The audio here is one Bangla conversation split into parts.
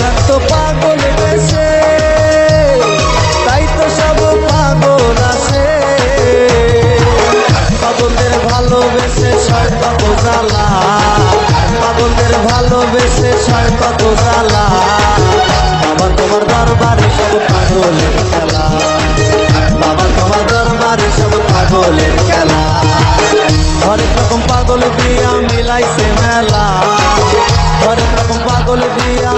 থাকতো পাগল বেশে তাই তো সব পাগল আছে। পাগলদের ভালোবেসে ছয় কত জ্বালা, পাগলদের ভালোবেসে ছয় কত জ্বালা।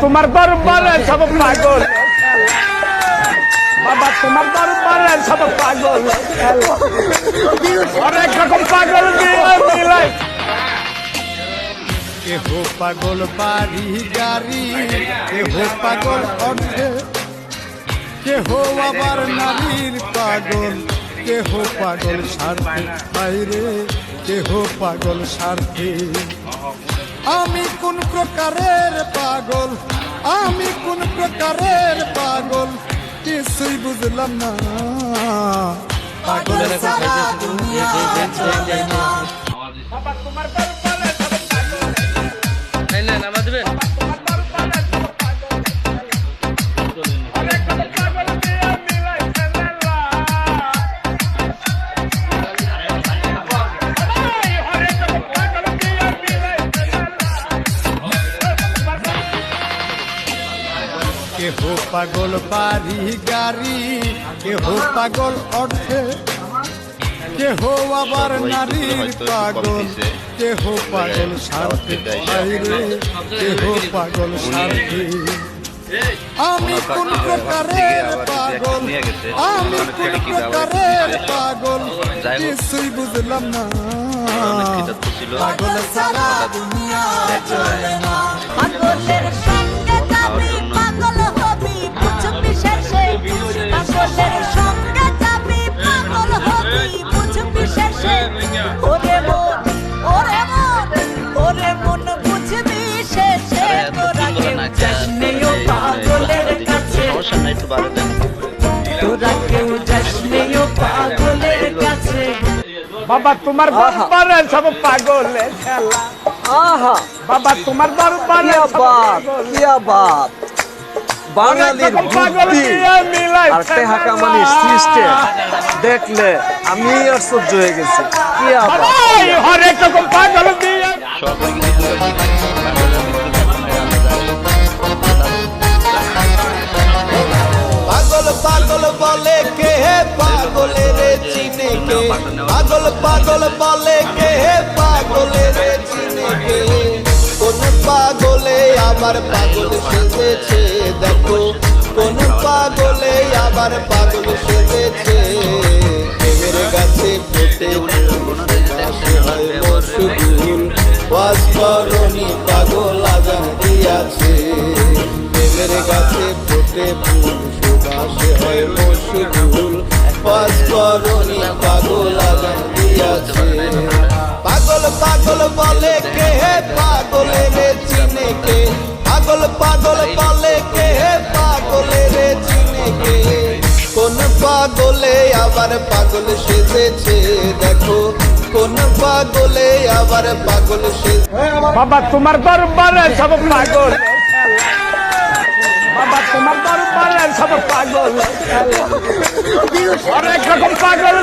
তোমার দরবারে সব পাগল। বাবা, তোমার দরবারে সব পাগল। অনেক রকম পাগল মিলাই কেহ পাগল বাড়ি, গাড়ি, কেহ পাগল অর্থে কেহ আবার নারীর পাগল, কেহ পাগল স্বার্থে বাইরে, কেহ পাগল স্বার্থে। আমি কোন প্রকারের পাগল? আমি কোন প্রকারের পাগল? কিছুই বুঝলাম না। পাগল সারা দুনিয়া চলে না। বাবা তোমার সব পাগল। অনেক কেহ পাগল বাড়ি গাড়ি কেহ পাগল অর্থে। কেহ আবার নারীর পাগল কেহ পাগল স্বার্থে কেহ পাগল স্বার্থে আমি কোন প্রকারের পাগল? আমি কোন প্রকারের পাগল? কিছুই বুঝলাম না। পাগল সারা দুনিয়া চলে। ওরে মন ওরে মন ওরে মন বুঝবি শেষে তোরা কেউ যাস নেও পাগলের কাছে তোরা কেউ যাস নেও পাগলের কাছে বাবা তোমার দরবারে সব পাগলে খেলা আহা বাবা তোমার কিয়া সব বাত পাগলে বাঙালির বুদ্ধি আর সিস্টেম। দেখলে আমি আশ্চর্য হয়ে গেছি। রকম পাগল পাগল পাগল বলে কে হে পাগলে রে চিনে কে? পাগল পাগল বলে কে হে পাগলে রে চিনে কে? কোন পাগলে আবার পাগল সেজেছে? দেখো কোন পাগলে আবার পাগল সেজেছে? দিয়াছে প্রেমের গাছে ফোটে ফুল, সুবাসে হয় মসুগুল ওয়াজ করনি, পাগল আজান দিয়াছে। পাগল পাগল বলে কে পাগলে রে চিনে কে? পাগল পাগল বলে কে হে পাগলে রে চিনে কে? কোন পাগলে আবার পাগল সেজেছে? দেখো পাগল বাবা তোমার দরবারে সব পাগল। বাবা তোমার দরবারে সব পাগল। পাগল